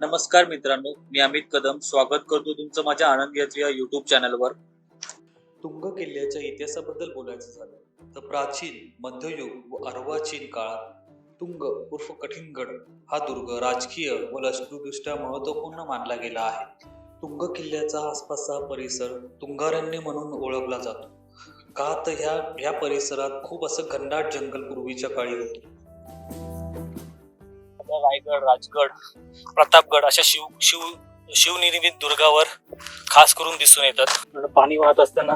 नमस्कार मित्रांनो मी अमित कदम. स्वागत करतो तुमचं माझ्या आनंद यात्री या युट्यूब चॅनलवर तुंग किल्ल्याच्या इतिहासाबद्दल बोलायचं झालं तर प्राचीन मध्ययुग व अर्वाचीन काळात तुंग उर्फ कठीणगड हा दुर्ग राजकीय व लष्करीदृष्ट्या महत्त्वपूर्ण मानला गेला आहे. तुंग किल्ल्याचा आसपासचा परिसर तुंगारण्य म्हणून ओळखला जातो. का तर ह्या ह्या परिसरात खूप असं घनदाट जंगल पूर्वीच्या काळी होतं. रायगड राजगड प्रतापगड अशा शिव शिव शिवनिर्मित दुर्गावर खास करून दिसून येतात. पाणी वाहत असताना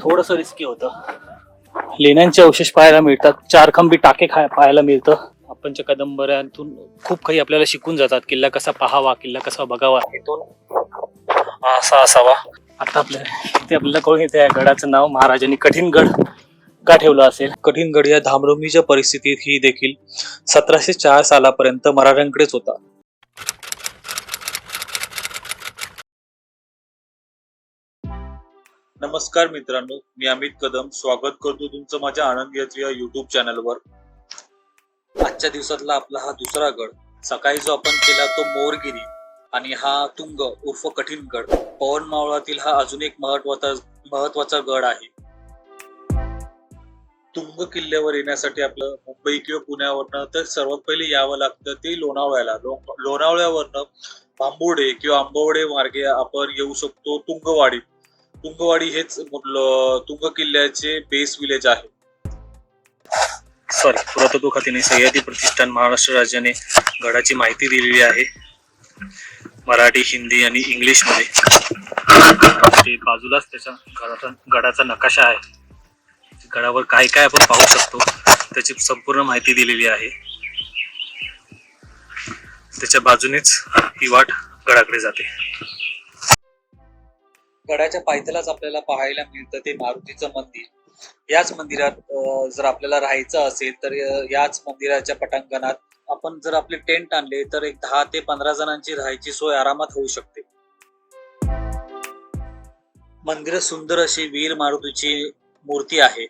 थोडस रिस्की होतं. लेण्यांचे अवशेष पाहायला मिळतात. चार खंबी टाके खाय पाहायला मिळतं. आपणच्या कादंबऱ्यातून खूप काही आपल्याला शिकून जातात. किल्ला कसा पाहावा किल्ला कसा बघावा. इथून असा असावा. आता आपल्या इथे आपल्याला कळून येते या गडाचं नाव महाराजांनी कठीणगड का ठेवलं असेल. कठीणगड या धामरुमीच्या परिस्थितीत ही देखील सतराशे चार सालापर्यंत मराठ्यांकडेच होता. नमस्कार मित्रांनो मी अमित कदम. स्वागत करतो तुमचं माझ्या आनंद यात्री या युट्यूब चॅनलवर आजच्या दिवसातला आपला हा दुसरा गड. सकाळी जो आपण केला तो मोरगिरी आणि हा तुंग उर्फ कठीण गड. पवन मावळातील हा अजून एक महत्त्वाचा महत्त्वाचा गड आहे. तुंग किल्ल्यावर येण्यासाठी आपलं मुंबई किंवा पुण्यावरनं तर सर्वात पहिले यावं लागतं ते लोणावळ्याला. लोणावळ्यावरनं बांबोडे किंवा आंबवडे मार्गे आपण येऊ शकतो तुंगवाडी. तुंगवाडी हेच तुंग किल्ल्याचे बेस विलेज आहे. सॉरी पुरातत्व खात्याने सह्याद्री प्रतिष्ठान महाराष्ट्र राज्याने गडाची माहिती दिलेली आहे. मराठी हिंदी आणि इंग्लिशमध्ये ते बाजूलाच त्याच्या गडाचा गडाचा नकाशा आहे. गडावर काय काय आपण पाहू शकतो त्याची संपूर्ण माहिती दिलेली आहे. त्याच्या बाजूनेच ही वाट गडाकडे जाते. गडाच्या पायथ्यालाच आपल्याला पाहायला मिळतं ते मारुतीचं मंदिर. याच मंदिरात जर आपल्याला राहायचं असेल तर याच मंदिराच्या पटांगणात आपण जर आपले टेंट आणले तर एक दहा ते पंधरा जणांची राहायची सोय आरामात होऊ शकते. मंदिरात सुंदर अशी वीर मारुतीची मूर्ती आहे.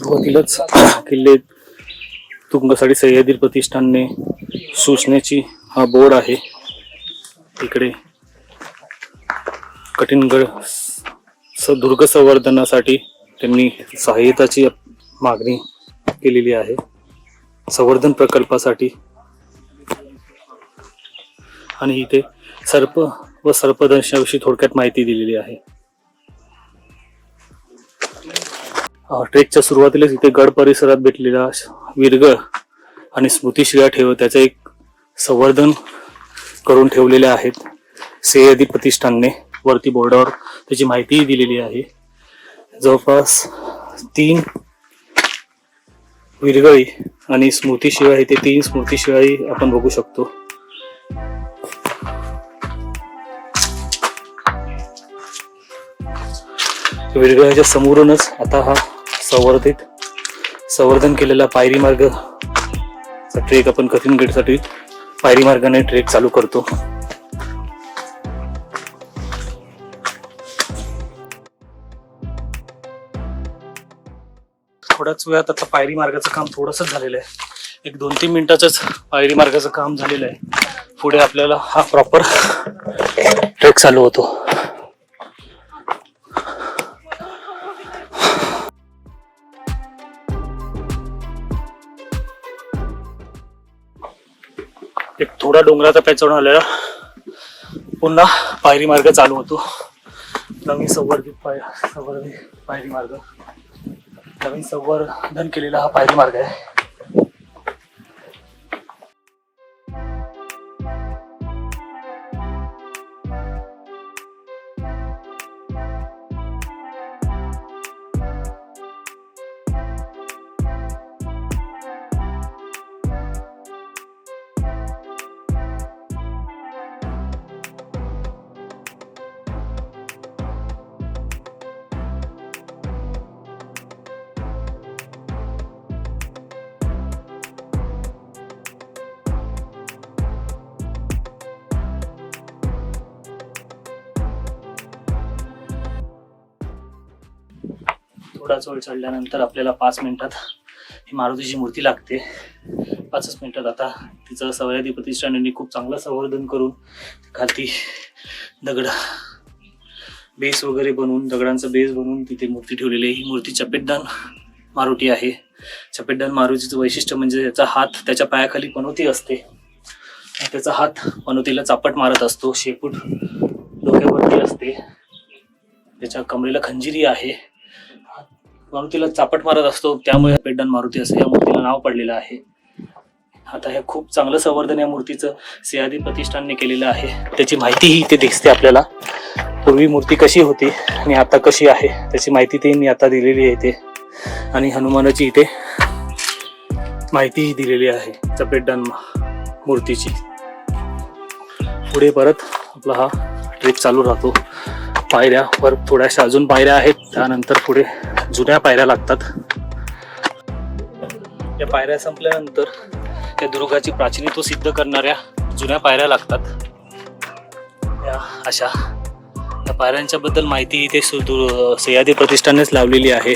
सुरुवातीलाच किल्ले तुंगसाठी सह्याद्री प्रतिष्ठानने सूचनेची हा बोर्ड आहे. इकडे कठीणगड स दुर्ग संवर्धनासाठी त्यांनी सहाय्यताची मागणी केलेली आहे. संवर्धन प्रकल्पासाठी. आणि इथे सर्प व सर्पदंशाविषयी थोडक्यात माहिती दिलेली आहे. ट्रेकच्या सुरुवातीलाच इथे गड परिसरात भेटलेला वीरगळ विरगळ आणि स्मृतिशिळा ठेव त्याचं एक संवर्धन करून ठेवलेल्या आहेत. सेयदी प्रतिष्ठानने वरती बोर्डावर त्याची माहितीही दिलेली आहे. जवळपास तीन विरगळी आणि स्मृतिशिळा इथे तीन स्मृतिशिळाही आपण बघू शकतो. विरगळ्याच्या समोरूनच आता हा संवर्धित संवर्धन केलेला पायरी मार्ग. ट्रेक आपण कठीणगडसाठी पायरी मार्गाने ट्रेक चालू करतो. थोड्याच वेळात आता पायरी मार्गाचं काम थोडंसं झालेलं आहे. एक दोन तीन मिनिटाचंच पायरी मार्गाचं काम झालेलं आहे. पुढे आपल्याला हा प्रॉपर ट्रेक चालू होतो. एक थोडा डोंगराचा पॅचवरून आलेला. पुन्हा पायरी मार्ग चालू होतो. नवीन संवर्धित पाय संवर्धित पायरी मार्ग. नवीन संवर्धन केलेला हा पायरी मार्ग आहे. थोडाच चढल्यानंतर आपल्याला पाच मिनिटात ही मारुतीची मूर्ती लागते. पाचच मिनिटात आता तिचं सवयादी प्रतिष्ठानाने खूप चांगलं संवर्धन करून खालती दगड बेस वगैरे बनवून दगडांचा बेस बनवून तिथे मूर्ती ठेवलेली आहे. ही मूर्ती चपेटदान मारुती आहे. चपेटदान मारुतीचं वैशिष्ट्य म्हणजे त्याचा हात त्याच्या पायाखाली पनोती असते. त्याचा हात पनोतीला चापट मारत असतो. शेपूट डोक्यावरती असते. त्याच्या कमरेला खंजिरी आहे. मारुतीला चापट मारत असतो त्यामुळे पेड्डन मारुती असं या मूर्तीला नाव पडलेलं आहे. आता हे खूप चांगलं संवर्धन या मूर्तीचं सियादी प्रतिष्ठानने केलेलं आहे. त्याची माहितीही इथे दिसते आपल्याला. पूर्वी मूर्ती कशी होती आणि आता कशी आहे त्याची माहिती मी आता दिलेली आहे इथे. आणि हनुमानाची इथे माहितीही दिलेली आहे चपेटदान मूर्तीची. पुढे परत आपला हा ट्रिप चालू राहतो. पायऱ्या. वर थोड्याशा अजून पायऱ्या आहेत. त्यानंतर पुढे जुन्या पायऱ्या लागतात. या पायऱ्या संपल्यानंतर त्या दुर्गाची प्राचीनत्व सिद्ध करणाऱ्या जुन्या पायऱ्या लागतात. या अशा त्या पायऱ्यांच्या बद्दल माहिती इथे सु- दु- सह्याद्री प्रतिष्ठानेच लावलेली आहे.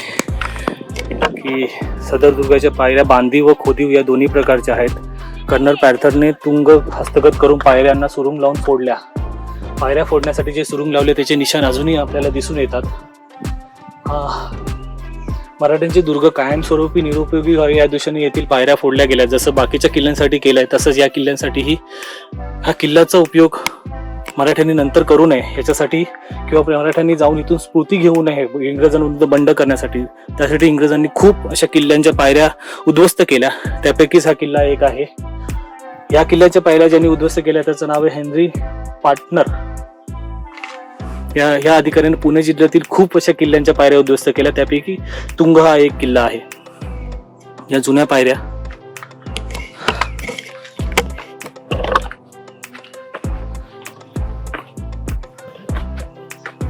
की सदर दुर्गाच्या पायऱ्या बांधीव व खोदीव या दोन्ही प्रकारच्या आहेत. कर्नर पॅर्थरने तुंग हस्तगत करून पायऱ्यांना सुरुंग लावून फोडल्या. पायऱ्या फोडण्यासाठी जे सुरुंग लावले त्याचे निशाण अजूनही आपल्याला दिसून येतात. मराठ्यांचे दुर्ग कायमस्वरूपी निरुपयोगी व्हावे या दिशेने येथील पायऱ्या फोडल्या गेल्या. जसं बाकीच्या किल्ल्यांसाठी केलंय तसंच या किल्ल्यांसाठीही हा किल्ल्याचा उपयोग मराठ्यांनी नंतर करू नये. याच्यासाठी किंवा मराठ्यांनी जाऊन इथून स्फूर्ती घेऊ नये इंग्रजांविरुद्ध बंड करण्यासाठी. त्यासाठी इंग्रजांनी खूप अशा किल्ल्यांच्या पायऱ्या उद्ध्वस्त केल्या. त्यापैकीच हा किल्ला एक आहे. या किल्ल्याच्या पायऱ्या ज्यांनी उद्ध्वस्त केल्या त्याचं नाव आहे हेनरी पार्टनर. या या अधिकाऱ्याने पुणे जिल्ह्यातील खूप अशा किल्ल्यांच्या पायऱ्या उद्ध्वस्त केल्या. त्यापैकी तुंग हा एक किल्ला आहे. या जुन्या पायऱ्या.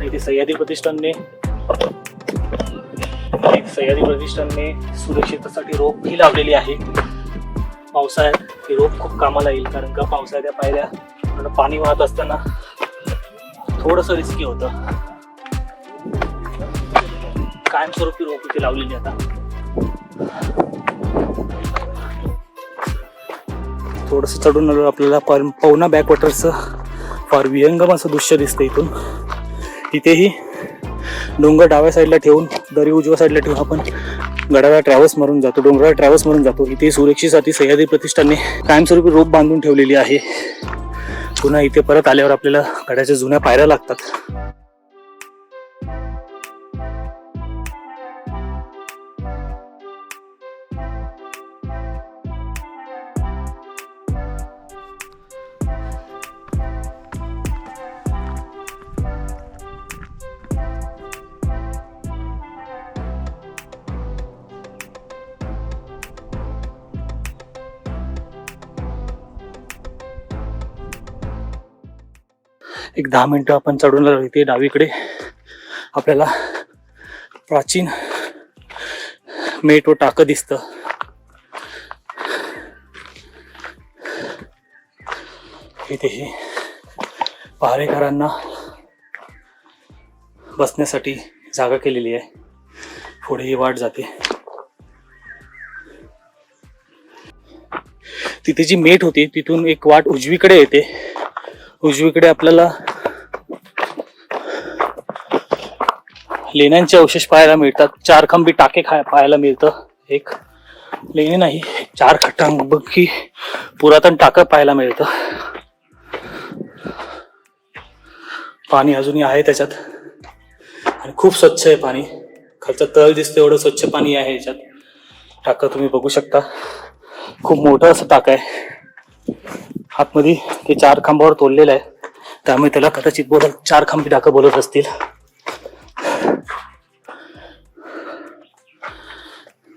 इथे सह्याद्री प्रतिष्ठानने सह्यादी सह्याद्री प्रतिष्ठानने सुरक्षिततेसाठी रोप ही लावलेली आहे. पावसाळ्यात ही रोप खूप कामाला येईल कारण का पावसाळ्याच्या पायऱ्या पाणी वाहत असताना थोडस रिस्की होतं. कायमस्वरूपी रोप इथे लावलेली आता. थोडस चढून आलो आपल्याला पवना बॅकवॉटरचं फार विहंगम असं दृश्य दिसतं इथून. इथेही डोंगर डाव्या साईडला ठेवून दरी उजव्या साईडला ठेवून आपण गडाला ट्रॅव्हल्स मारून जातो डोंगराला ट्रॅव्हल्स मारून जातो. इथे सुरक्षेसाठी सह्याद्री प्रतिष्ठानने कायमस्वरूपी रोप बांधून ठेवलेली आहे. पुन्हा इथे परत आल्यावर आपल्याला गडाच्या जुन्या पायऱ्या लागतात. एक दहा मिनटं आपण चढून राहिलो इथे डावीकडे. आपल्याला प्राचीन मेट व टाकं दिसतं. इथेही पहारेकरांना बसण्यासाठी जागा केलेली आहे. पुढे ही वाट जाते. तिथे जी मेट होती तिथून एक वाट उजवीकडे येते. उजवीकडे आपल्याला लेण्यांचे अवशेष पाहायला मिळतात. चार खांबी टाके खाय पाहायला मिळतं. एक लेणी नाही चार खट्टांबी पुरातन टाकं पाहायला मिळतं. पाणी अजूनही आहे त्याच्यात. आणि खूप स्वच्छ आहे पाणी. खालचं तळ दिसतं एवढं स्वच्छ पाणी आहे याच्यात. टाकं तुम्ही बघू शकता. खूप मोठं असं टाक आहे. आतमध्ये ते चार खांबावर तोडलेलं आहे. त्यामुळे त्याला कदाचित बोलत चार खांबी टाकं बोलत असतील.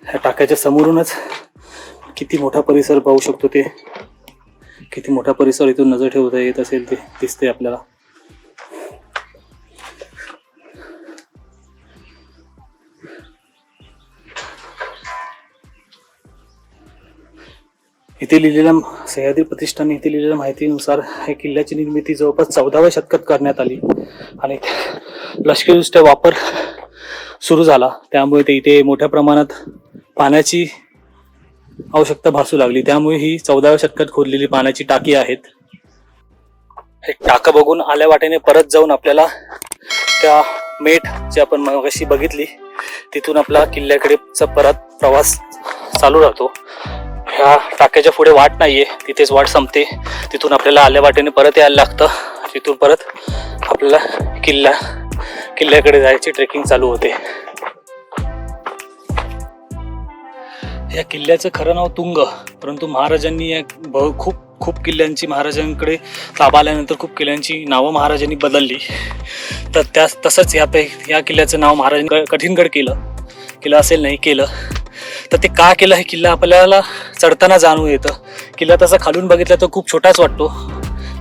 ह्या टाक्याच्या समोरूनच किती मोठा परिसर पाहू शकतो ते. किती मोठा परिसर इथून नजर ठेवता येत असेल ते दिसते आपल्याला. इथे लिहिलेल्या सह्याद्री प्रतिष्ठान इथे लिहिलेल्या माहितीनुसार या किल्ल्याची निर्मिती जवळपास चौदाव्या शतकात करण्यात आली. आणि लष्करीदृष्ट्या वापर सुरू झाला. त्यामुळे ते इथे मोठ्या प्रमाणात पाण्याची आवश्यकता भासू लागली. त्यामुळे ही चौदाव्या शतकात खोदलेली पाण्याची टाकी आहेत. हे टाकं बघून आल्या वाटेने परत जाऊन आपल्याला त्या मेठ जी आपण मगाशी बघितली तिथून आपला किल्ल्याकडेचा परत प्रवास चालू राहतो. ह्या टाक्याच्या पुढे वाट नाहीये. तिथेच वाट संपते. तिथून आपल्याला आल्या वाटेने परत यायला लागतं. तिथून परत आपल्याला किल्ला किल्ल्याकडे जायची ट्रेकिंग चालू होते. या किल्ल्याचं खरं नाव तुंग. परंतु महाराजांनी या ब- खूप खूप किल्ल्यांची महाराजांकडे ताबा आल्यानंतर खूप किल्ल्यांची नावं महाराजांनी बदलली. तर त्या तसंच या पै या किल्ल्याचं नाव महाराजांनी कठीणगड केलं. किल्ला असेल नाही केलं. तर ते का केलं हे किल्ला आपल्याला चढताना जाणून येतं. किल्ला तसा खालून बघितला तर खूप छोटाच वाटतो.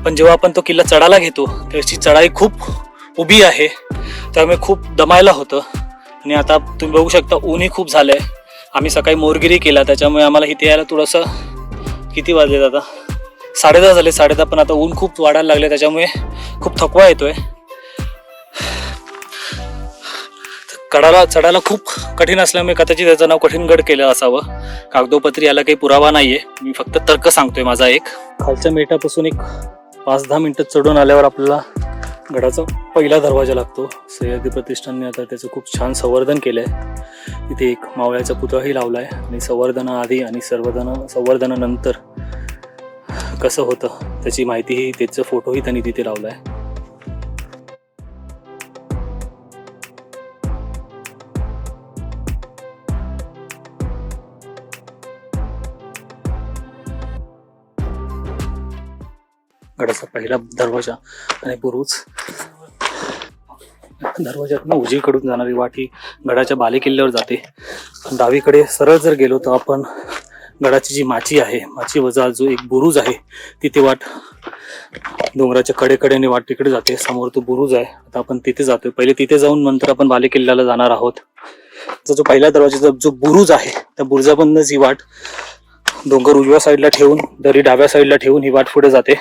पण जेव्हा आपण तो किल्ला चढायला घेतो त्याची चढाई खूप उभी आहे. त्यामुळे खूप दमायला होतं. आणि आता तुम्ही बघू शकता ऊनही खूप झालं आहे आम्ही सकाळी मोरगिरी केला त्याच्यामुळे आम्हाला इथे यायला थोडंसं किती वाजले आता साडेदहा झाले साडेदहा पण आता ऊन खूप वाढायला लागले त्याच्यामुळे खूप थकवा येतोय. कडाला चढायला खूप कठीण असल्यामुळे कदाचित त्याचं नाव कठीण गड केलं असावं. कागदोपत्री याला काही पुरावा नाहीये. मी फक्त तर्क सांगतोय माझा एक. खालच्या मेटापासून एक पाच दहा मिनिटं चढून आल्यावर आपल्याला गडाचं पहिला दरवाजा लागतो. सह्याद्री प्रतिष्ठानने आता त्याचं खूप छान संवर्धन केलं आहे तिथे एक मावळ्याचा पुतळाही लावला आहे आणि संवर्धनाआधी आणि संवर्धन संवर्धनानंतर कसं होतं त्याची माहितीही त्याचं फोटोही त्यांनी तिथे लावला आहे गडाचा पहिला दरवाजा आणि बुरुज. दरवाज्यातनं उजवीकडून जाणारी वाट ही गडाच्या बालेकिल्ल्यावर जाते. डावीकडे सरळ जर गेलो तर आपण गडाची जी माची आहे माची वजा जो एक बुरुज आहे तिथे वाट डोंगराच्या कडेकडेने वाट तिकडे जाते. समोर तो बुरुज आहे. आता आपण तिथे जातोय. पहिले तिथे जाऊन नंतर आपण बालेकिल्ल्याला जाणार आहोत. तर जो पहिल्या दरवाजाचा जो बुरुज आहे त्या बुरुजामधनच ही वाट डोंगर उजव्या साईडला ठेवून दरी डाव्या साईडला ठेवून ही वाट पुढे जाते.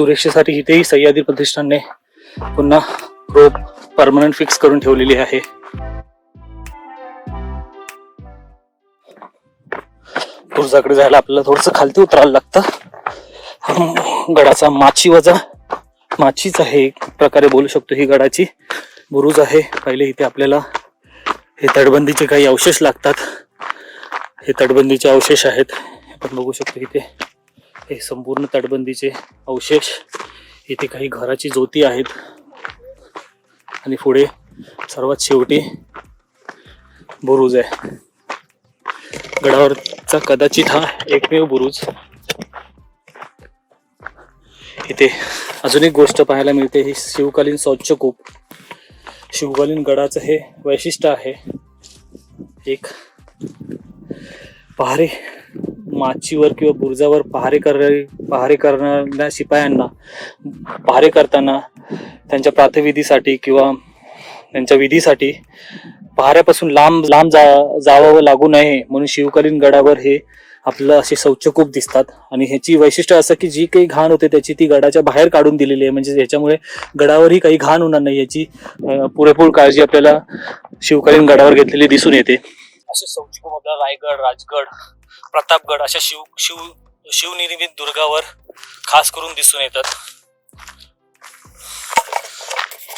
सुरक्षेसाठी इथेही सह्याद्री प्रतिष्ठानने पुन्हा रोप परमनंट फिक्स करून ठेवलेली आहे. बुरुजाकडे जायला आपल्याला थोडस खालती उतरायला लागतं. गडाचा माची वजा. माचीच आहे एक प्रकारे बोलू शकतो ही गडाची. बुरुज आहे. पहिले इथे आपल्याला हे तटबंदीचे काही अवशेष लागतात. हे तटबंदीचे अवशेष आहेत. आपण बघू शकतो इथे. हे संपूर्ण तटबंदीचे अवशेष इथे काही घराची ज्योती आहेत. आणि पुढे सर्वात शेवटी बुरुज आहे. गडावरचा कदाचित हा एकमेव बुरुज. इथे अजून एक गोष्ट पाहायला मिळते ही शिवकालीन शौचकूप शिवकालीन गडाचं हे वैशिष्ट्य आहे. एक पहारे माचीवर किंवा बुरुजावर पहारे कर पहारे करणाऱ्या शिपायांना पहारे करताना त्यांच्या प्रातविधीसाठी किंवा त्यांच्या विधीसाठी पहाऱ्यापासून लांब लांब जा जावं लागू नये म्हणून शिवकालीन गडावर हे आपलं असे शौचकूप दिसतात. आणि ह्याची वैशिष्ट्य असं की जी काही घाण होते त्याची ती गडाच्या बाहेर काढून दिलेली आहे. म्हणजे याच्यामुळे गडावरही काही घाण होणार नाही. याची पुरेपूर काळजी आपल्याला शिवकालीन गडावर घेतलेली दिसून येते. असे शौचकूप आपला रायगड राजगड प्रतापगड अशा शिव शिव शिवनिर्मित दुर्गावर खास करून दिसून येतात.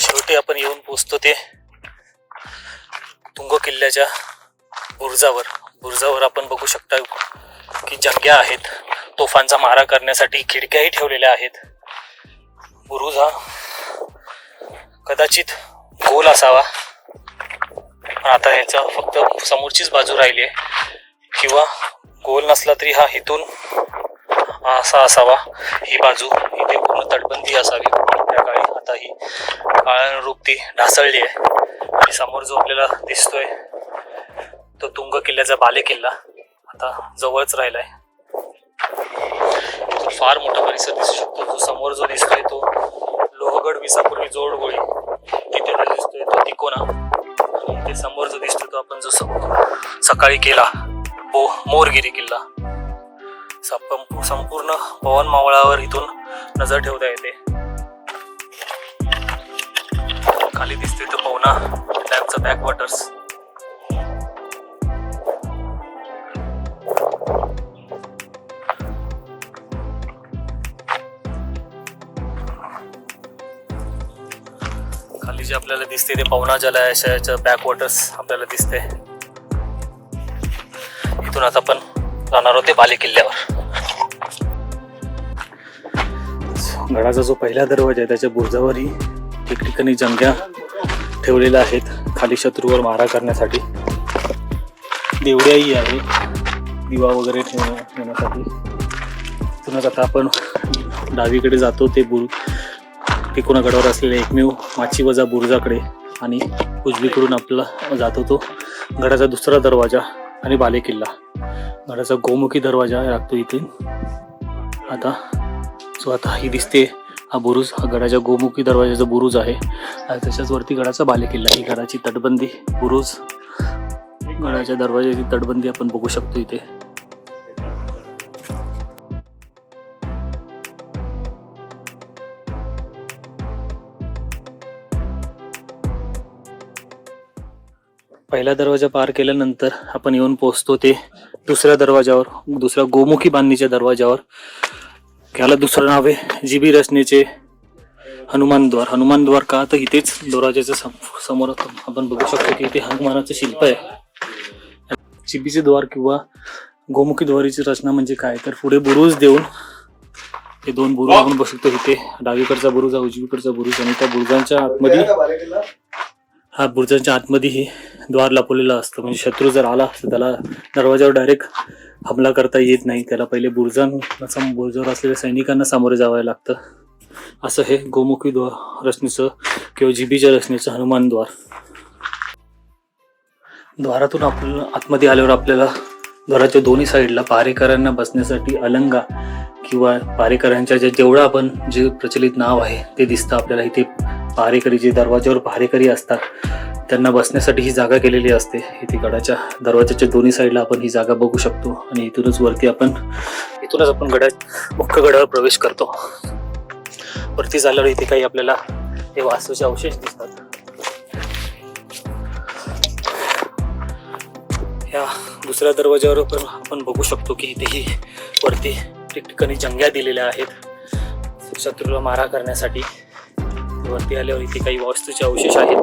शेवटी आपण येऊन पोचतो ते तुंग किल्ल्याच्या बुरुजावर. बुरुजावर आपण बघू शकता की जंग्या आहेत. तोफांचा मारा करण्यासाठी खिडक्याही ठेवलेल्या आहेत. बुरुज हा कदाचित गोल असावा. पण आता ह्याचा फक्त समोरचीच बाजू राहिली आहे. किंवा गोल नसला तरी हा इथून असा असावा. ही बाजू इथे पूर्ण तटबंदी असावी त्या काळी आता ही काळानुरूप ती ढासळली आहे. आणि समोर जो आपल्याला दिसतोय तो तुंग किल्ल्याचा बाले किल्ला आता जवळच राहिलाय. फार मोठा परिसर दिसू शकतो. जो समोर जो दिसतोय तो लोहगड विसापूर्वी जोडगोळी तिथे जो दिसतोय तो तिकोना. ते समोर जो दिसतोय तो आपण जो सकाळी केला बो मोरगिरी किल्ला. संपूर्ण पवन मावळावर इथून नजर ठेवता येते. खाली दिसते तो पवना डॅमचा बॅक वॉटर्स खाली जे आपल्याला दिसते ते पवना जलाशयाचं बॅक वॉटर्स आपल्याला दिसते. इथून आता आपण जाणार होते बाले किल्ल्यावर. गडाचा जो पहिला दरवाजा आहे त्याच्या बुर्जावरही ठिकठिकाणी जंग्या ठेवलेल्या आहेत खाली शत्रूवर मारा करण्यासाठी. देवड्याही आहे दिवा वगैरे ठेवण्यासाठी. तिथूनच आता आपण डावीकडे जातो ते बुर टिकोना गडावर असलेले एकमेव माची वजा बुर्जाकडे आणि उजवीकडून आपला जातो तो गडाचा दुसरा दरवाजा आणि बाले किल्ला. गडाचा गोमुखी दरवाजा लागतो इथे. आता सो आता ही दिसते हा बुरुज हा गडाच्या गोमुखी दरवाजाचा बुरुज आहे. आणि त्याच्याच वरती गडाचा बालेकिल्ला ही गडाची तटबंदी बुरुज गडाच्या दरवाजाची तटबंदी आपण बघू शकतो इथे. पहिला दरवाजा पार केल्यानंतर आपण येऊन पोहोचतो ते दुसऱ्या दरवाजावर दुसऱ्या गोमुखी बांधणीच्या दरवाजावर. याला दुसरं नाव आहे जीबी रचनेचे हनुमानद्वार हनुमानद्वार हनुमान द्वार का? तर इथेच दरवाजाच्या सम- समोर आपण बघू शकतो की इथे हनुमानाचं शिल्प आहे. जिबीचे द्वार किंवा गोमुखी द्वारीची रचना म्हणजे काय? तर पुढे बुरुज देऊन हे दोन बुरुज आपण बघू शकतो. इथे डावीकडचा बुरुज हा उजवीकडचा बुरुज आणि त्या बुरुजांच्या आतमध्ये हा बुरुजांच्या आतमध्येही द्वार लपवलेला असतं. म्हणजे शत्रू जर आला तर त्याला दरवाजावर डायरेक्ट हमला करता येत नाही. त्याला पहिले बुरुजांना बुरुजावर असलेल्या सैनिकांना सामोरे जावं लागतं. असं हे गोमुखी द्वार रचनेचं किंवा जिबीच्या रचनेचं हनुमान द्वार. द्वारातून आपल्याला आतमध्ये आल्यावर आपल्याला द्वाराच्या दोन्ही साईडला पारेकरांना बसण्यासाठी अलंगा किंवा पारेकरांच्या ज्या जेवढा आपण जे प्रचलित नाव आहे ते दिसतं आपल्याला. इथे पहारेकरी जे दरवाज्यावर पहारेकरी असतात त्यांना बसण्यासाठी ही जागा केलेली असते. इथे गडाच्या दरवाजाच्या दोन्ही साईडला आपण ही जागा बघू शकतो आणि इथूनच वरती आपण इथूनच आपण गडा मुख्य गडावर प्रवेश करतो. वरती झाल्यावर इथे काही आपल्याला हे वास्तूचे अवशेष दिसतात. ह्या दुसऱ्या दरवाज्यावर पण आपण बघू शकतो की इथेही वरती ठिकठिकाणी जंग्या दिलेल्या आहेत. शत्रूला मारा करण्यासाठी वरती आल्यावर इथे काही वास्तूचे अवशेष आहेत.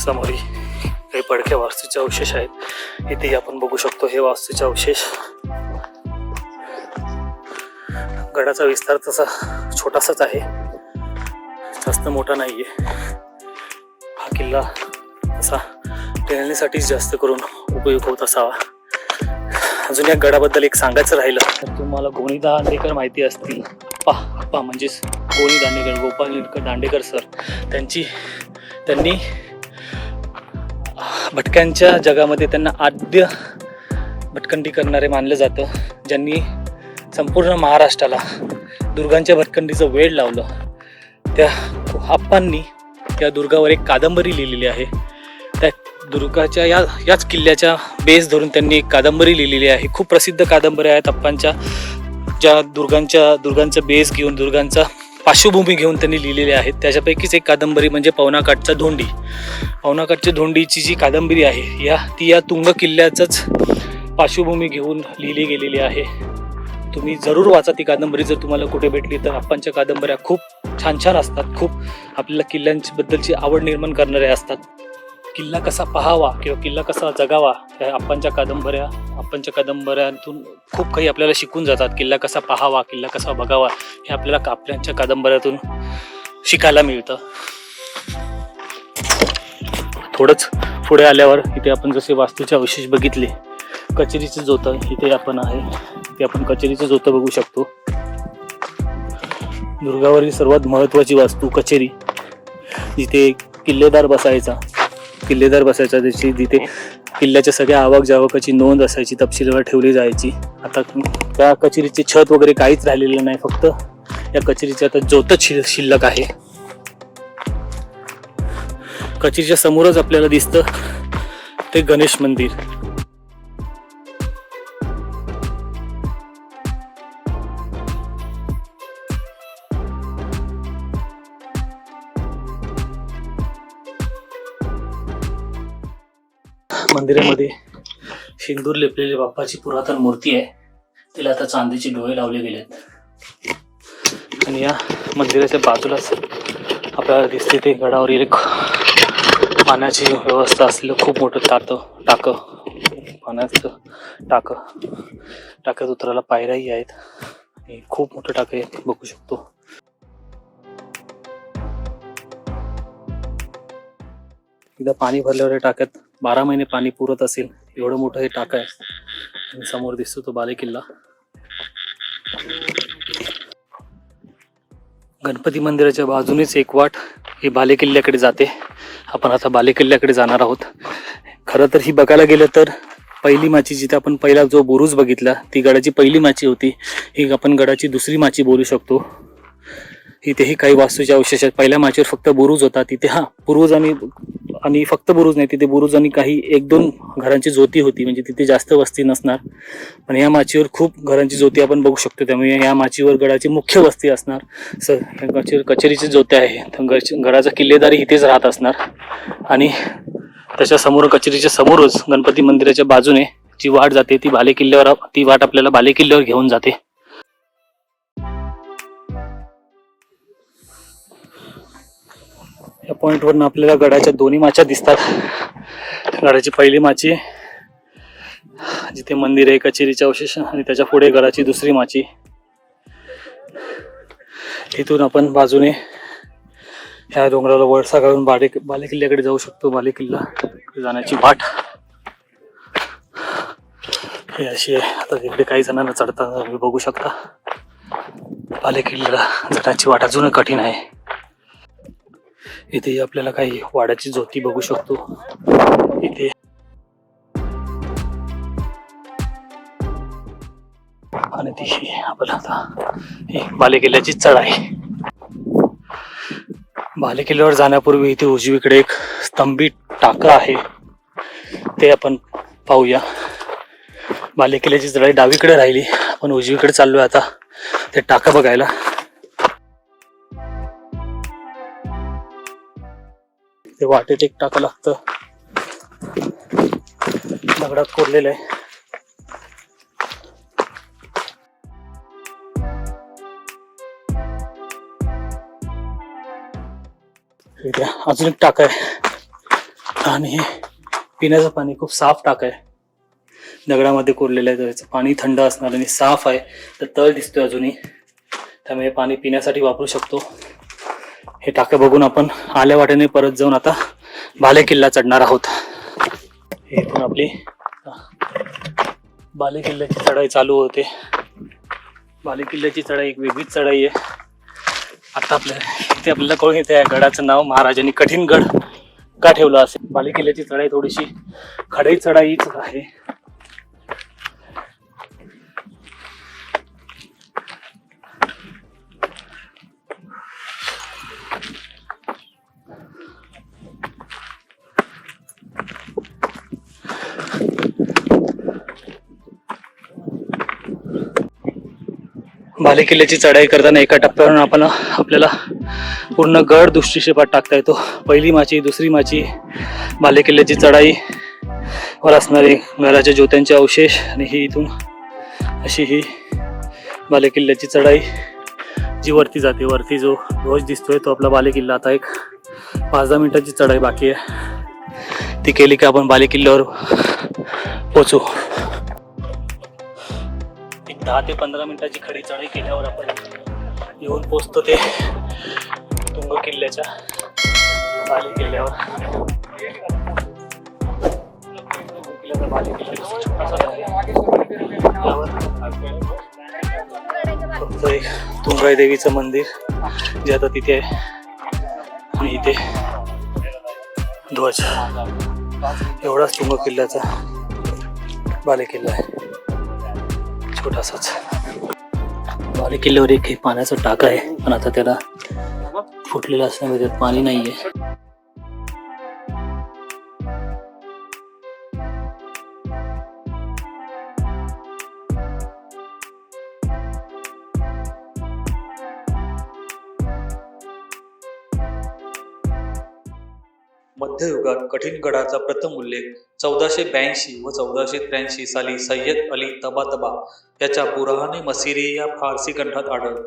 समोरी काही पडक्या वास्तूचे अवशेष आहेत. इथे आपण बघू शकतो हे वास्तूचे अवशेष. गडाचा विस्तार तसा छोटासाच आहे. जास्त मोठा आहे हा किल्ला असा टेनिसाठीच जास्त करून उपयोग होत असावा. अजून या गडाबद्दल एक सांगायचं राहिलं तर तुम्हाला गोणी दांडेकर माहिती असतील. अप्पा अप्पा म्हणजेच गोणी दांडेकर गोपाल निलकर दांडेकर सर त्यांची त्यांनी भटक्यांच्या जगामध्ये त्यांना आद्य भटकंडी करणारे मानलं जातं. ज्यांनी संपूर्ण महाराष्ट्राला दुर्गांच्या भटकंडीचं वेळ लावलं. त्या आप्पांनी त्या दुर्गावर एक कादंबरी लिहिलेली आहे. त्या दुर्गाच्या या याच किल्ल्याच्या बेस धरून त्यांनी एक कादंबरी लिहिलेली आहे. खूप प्रसिद्ध कादंबऱ्या आहेत आप्पांच्या. ज्या दुर्गांच्या दुर्गांचा बेस घेऊन दुर्गांचा पार्श्वभूमी घेऊन त्यांनी लिहिलेली आहेत. त्याच्यापैकीच एक कादंबरी म्हणजे पवनाकाठचा धोंडी. पवनाकाठच्या धोंडीची जी कादंबरी आहे या ती या तुंग किल्ल्याचंच पार्श्वभूमी घेऊन लिहिली गेलेली आहे. तुम्ही जरूर वाचा ती कादंबरी. जर तुम्हाला कुठे भेटली तर आप्पांच्या कादंबऱ्या खूप छान छान असतात. खूप आपल्याला किल्ल्यांची बद्दलची आवड निर्माण करणाऱ्या असतात. किल्ला कसा पाहावा किंवा किल्ला कसा जगावा त्या आप्पांच्या कादंबऱ्या आप्पांच्या कादंबऱ्यातून खूप काही आपल्याला शिकून जातात. किल्ला कसा पाहावा किल्ला कसा बघावा हे आपल्याला कापल्यांच्या कादंबऱ्यातून शिकायला मिळतं. थोडंच पुढे आल्यावर इथे आपण जसे वास्तूचे अवशेष बघितले कचेरीचं जोतं इथे आपण आहे. इथे आपण कचेरीचं जोतं बघू शकतो. दुर्गावरील सर्वात महत्त्वाची वास्तू कचेरी. जिथे किल्लेदार बसायचा. किल्लेदार बसायचा त्याची जिथे किल्ल्याच्या सगळ्या आवक जावकाची नोंद असायची तपशीलवार ठेवली जायची. आता त्या कचेरीचे छत वगैरे काहीच राहिलेलं नाही फक्त या कचेरीचे आता जोतच शिल शिल्लक आहे. कचेरीच्या समोरच आपल्याला दिसतं ते गणेश मंदिर. मंदिरामध्ये. सिंदूर लेपलेली बाप्पाची पुरातन मूर्ती आहे. तिला आता चांदीचे डोळे लावले गेलेत. आणि या मंदिराच्या बाजूलाच आपल्याला दिसते ते गडावरील एक पाण्याची व्यवस्था असलेलं खूप मोठं टाक टाक पाण्याचं टाक टाक्यात उतरायला पायऱ्याही आहेत. आणि खूप मोठं टाक आहे बघू शकतो. एकदा पाणी भरल्यावर टाक्यात बारा महिने पाणी पुरत असेल एवढं मोठं हे टाक आहे. आणि समोर दिसतो तो बाले किल्ला गणपती मंदिराच्या बाजूनेच एक वाट ही बाले किल्ल्याकडे जाते. आपण आता बाले किल्ल्याकडे जाणार आहोत. खरं तर ही बघायला गेलं तर पहिली माची जिथे आपण पहिला जो बुरुज बघितला ती गडाची पहिली माची होती. ही आपण गडाची दुसरी माची बोलू शकतो. इथेही काही वास्तूच्या अवशेष आहेत पहिल्या माचीवर फक्त बुरुज होता. तिथे हा बुरुज आणि फक्त बुरुज नाही तिथे बुरुज आणि काही एक दोन घरांची ज्योती होती म्हणजे तिथे जास्त वस्ती नसणार. पण या माचीवर खूप घरांची ज्योती आपण बघू शकतो. त्यामुळे या माचीवर गडाची मुख्य वस्ती असणार. सर कचेरीची ज्योती आहे. तर गडाचा किल्लेदारी इथेच राहत असणार. आणि त्याच्यासमोर कचेरीच्या समोरच गणपती मंदिराच्या बाजूने जी वाट जाते ती भाले किल्ल्यावर ती वाट आपल्याला भाले किल्ल्यावर घेऊन जाते. या पॉईंटवरून आपल्याला गडाच्या दोन्ही माच्या दिसतात. गडाची पहिली माची जिथे मंदिर आहे कचेरीचे अवशेष आणि त्याच्या पुढे गडाची दुसरी माची. तिथून आपण बाजूने ह्या डोंगराला वळसा काढून बाले बाले किल्ल्याकडे जाऊ शकतो बाले किल्ला जाण्याची वाट. हे अशी आहे. आता तिकडे काही जणांना चढताना तुम्ही बघू शकता. बाले किल्ल्याला जाण्याची वाट अजून कठीण आहे. इथे आपल्याला काही वाड्याची ज्योती बघू शकतो. इथे आणि ती आपण आता ही बालेकिल्ल्याची चढाई बालेकिल्ल्यावर जाण्यापूर्वी इथे उजवीकडे एक स्तंभी टाका आहे. ते आपण पाहूया. बालेकिल्ल्याची चढाई डावीकडे राहिली. आपण उजवीकडे चाललोय आता. ते टाका बघायला. ते वाटेत एक टाकावं लागतं. दगडात कोरलेलं आहे. अजून एक टाका आहे. आणि पिण्याचं पाणी खूप साफ टाका आहे. दगडामध्ये कोरलेलं आहे त्याचं पाणी थंड असणार आणि साफ आहे. तर तळ दिसतोय अजूनही. त्यामुळे पाणी पिण्यासाठी वापरू शकतो. हे टाकं बघून आपण आल्या वाटेने परत जाऊन आता बाले किल्ला चढणार आहोत. इथून आपली बाले किल्ल्याची चढाई चालू होते. बाले किल्ल्याची चढाई एक वेगळीच चढाई आहे. आता आपल्याला इथे आपल्याला कळून येते या गडाचं नाव महाराजांनी कठीण गड का ठेवलं असेल. बाले किल्ल्याची चढाई थोडीशी खडाई चढाईच आहे. बाले किल्ल्याची चढाई करताना एका टप्प्यावरून आपण आपल्याला पूर्ण गड दृष्टिक्षेपात टाकता येतो. पहिली माची दुसरी माची बाले किल्ल्याची चढाई वर असणारे घराच्या ज्योत्यांचे अवशेष आणि ही इथून अशी ही बाले किल्ल्याची चढाई जी वरती जाते. वरती जो ध्वज दिसतोय तो आपला बाले किल्ला आता एक पाच दहा मिनिटाची चढाई बाकी आहे. ती केली की आपण बाले किल्ल्यावर पोचू दहा ते पंधरा मिनिटाची खडी चढाई केल्यावर आपण येऊन पोचतो ते तुंग किल्ल्याच्या बाली किल्ल्यावर. किल्ल्याचा किल्ला फक्त एक तुंगाई देवीचं मंदिर जे आता तिथे आहे. आणि इथे ध्वज. एवढाच तुंग किल्ल्याचा बालेकिल्ला आहे. छोटासाच बाले किल्ल्यावर एक हे पाण्याचा टाका आहे पण आता त्याला फुटलेलं असल्यामुळे त्यात पाणी नाहीये. मध्ययुगात कठीण गडाचा प्रथम उल्लेख चौदाशे ब्याऐंशी व चौदाशे त्र्याऐंशी साली सय्यद अली तबातबा याच्या बुरहाने मसिरी या फारसी ग्रंथात आढळतो.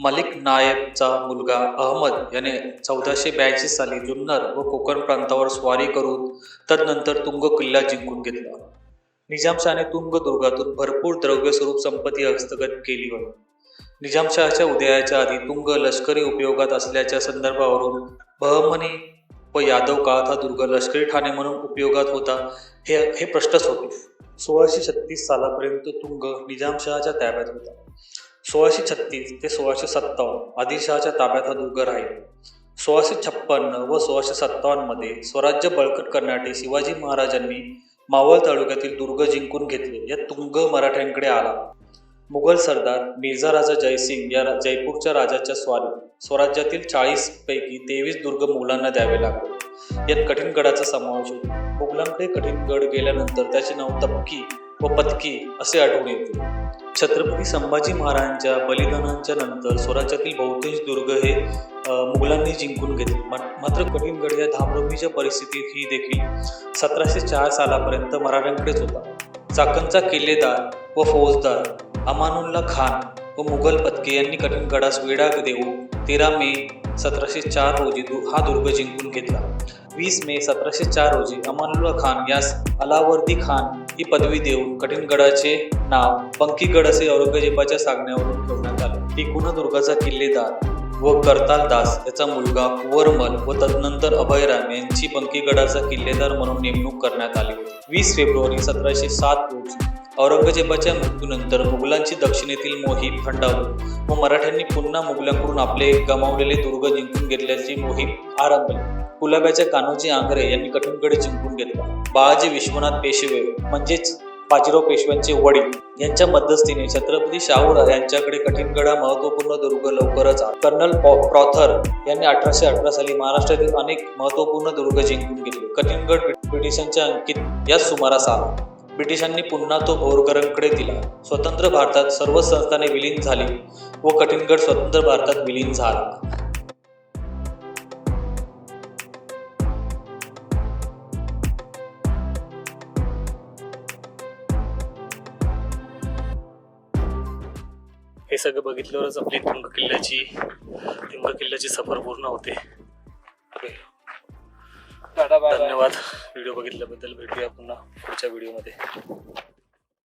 मलिक नायबचा मुलगा अहमद याने चौदाशे ब्याऐंशी साली जुन्नर व कोकण प्रांतावर स्वारी करून तदनंतर तुंग किल्ला जिंकून घेतला. निजामशाहाने तुंग दुर्गातून भरपूर द्रव्यस्वरूप संपत्ती हस्तगत केली होती. निजामशहाच्या उदयाच्या आधी तुंग लष्करी उपयोगात असल्याच्या संदर्भावरून बहमनी व यादव काळात हा दुर्ग लष्करी ठाणे म्हणून उपयोगात होता हे हे प्रश्नच होते. सोळाशे छत्तीस सालापर्यंत तुंग निजामशहाच्या ताब्यात होता. सोळाशे छत्तीस ते सोळाशे सत्तावन्न आदिलशहाच्या ताब्यात हा दुर्ग राहील. सोळाशे छप्पन्न व सोळाशे सत्तावन्नमध्ये स्वराज्य बळकट करण्यासाठी शिवाजी महाराजांनी मावळ तालुक्यातील दुर्ग जिंकून घेतले. यात तुंग मराठ्यांकडे आला. मुघल सरदार मिर्झा राजा जयसिंग या जयपूरच्या राजाच्या स्वारी स्वराज्यातील चाळीस पैकी तेवीस दुर्ग मुघलांना द्यावे लागले. यात कठीण गडाचा समावेश होतो. मुघलांकडे कठीण गड गेल्यानंतर त्याचे नाव तपकी व पतकी असे आढळून येते. छत्रपती संभाजी महाराजांच्या बलिदानांच्या नंतर स्वराज्यातील बहुतेक दुर्ग हे मुघलांनी जिंकून घेतले. मात्र कठीण गड या धामधुमीच्या परिस्थितीत ही देखील सतराशे चार सालापर्यंत मराठ्यांकडेच होता. चाकणचा किल्लेदार व फौजदार अमानुल्ला खान व मुघल पत्के यांनी कठीण गडास वेढा देऊन तेरा मे सतराशे चार रोजी दु- हा दुर्ग जिंकून घेतला. वीस मे सतराशे चार रोजी अमानुल्ला खान यास अलावर्दी खान ही पदवी देऊन कठीण गडाचे नाव पंकीगड असे औरंगजेबाच्या सांगण्यावरून ठेवण्यात आले. टिकुना दुर्गाचा किल्लेदार व करताल दास. याचा मुलगा कुवरमल व तदनंतर अभयराम यांची पंकीगडाचा किल्लेदार म्हणून नेमणूक करण्यात आली. होती वीस फेब्रुवारी सतराशे सात रोजी औरंगजेबाच्या मृत्यूनंतर मुघलांची दक्षिणेतील मोहीम थंडावली व मराठ्यांनी पुन्हा मुघलांकडून आपले गमावलेले दुर्ग जिंकून घेतल्याची मोहीम आरंभली कुलाब्याच्या कान्होजी आंग्रे यांनी कठीणकडे जिंकून घेतला. बाळाजी विश्वनाथ पेशवे म्हणजेच बाजीराव पेशव्यांचे वडील यांच्या मध्यस्थीने छत्रपती शाहूराज यांच्याकडे कठीणगड हा महत्त्वपूर्ण दुर्ग लवकरच कर्नल प्रॉथर यांनी अठराशे अठरा साली महाराष्ट्रातील अनेक महत्त्वपूर्ण दुर्ग जिंकून घेतले. कठीणगड ब्रिटिशांच्या अंकित याच सुमारास आला. ब्रिटिशांनी पुन्हा तो भोरकरांकडे दिला. स्वतंत्र भारतात सर्व संस्थाने विलीन झाली व कठीणगड स्वतंत्र भारतात विलीन झाला. सगळं बघितल्यावरच आपली तुंग किल्ल्याची तुंग किल्ल्याची सफर पूर्ण होते. धन्यवाद. व्हिडिओ बघितल्याबद्दल भेटूया पुन्हा पुढच्या व्हिडिओमध्ये.